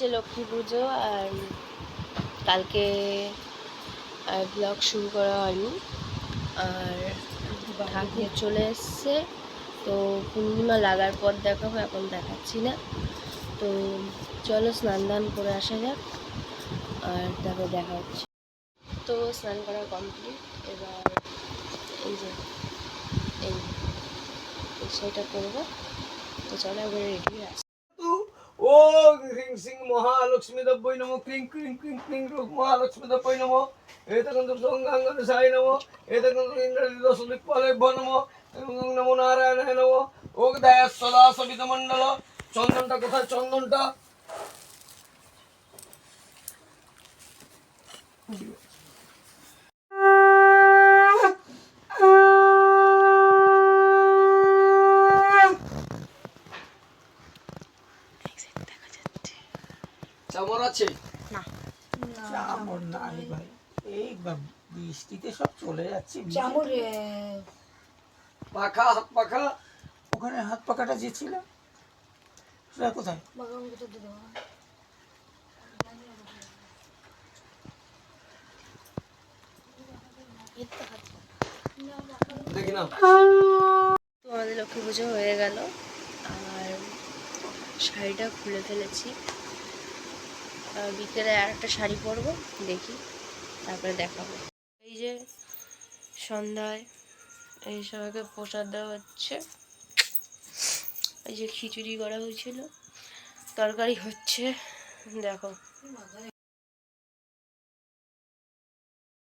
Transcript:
হচ্ছে লক্ষ্মী পুজো আর কালকে, আর ব্লগ শুরু করা হয়নি। আর ঠাকুর চলে এসছে, তো পূর্ণিমা লাগার পর দেখাবো এখন দেখাচ্ছি না। তো চলো স্নান দান করে আসা যাক, আর তারপর দেখা হচ্ছে। তো স্নান করা কমপ্লিট, এবার এই যে, এই সেটা করব তো চলো এবার রেডি আস। ওম হ্রিং সিং মহালক্ষ্মী দব্বৈ নমো ক্লিং ক্লিং ক্লিং ক্লিং রূপ মহালক্ষ্মী দব্বৈ নমো এতকন্তু সঙ্গাঙ্গন সাই নমো এতকন্তু ইন্দ্রদিদ সুদিকপালেভ্য নমো এবং নমো নারায়ণায় নমো ওক দয়া সদা সবিত মণ্ডল চন্দনটা কোথায় চন্দনটা চামর আছে? চামড় নাই ভাই। এই বৃষ্টিতে সব চলে যাচ্ছে। চামড়ে পাখা হাত পাখা? ওখানে হাত পাকাটা যে ছিল সেটা কোথায়? দেখি না তো আমাদের লক্ষ্মী পুজো হয়ে গেল আর শাড়িটা খুলে ফেলেছি। বিকেলে আর একটা শাড়ি পরবো, দেখি, তারপরে দেখাবো। এই যে সন্ধ্যায় এই সবাইকে প্রসাদ দেওয়া হচ্ছে। এই যে খিচুড়ি করা হয়েছিল, তরকারি হচ্ছে, দেখো।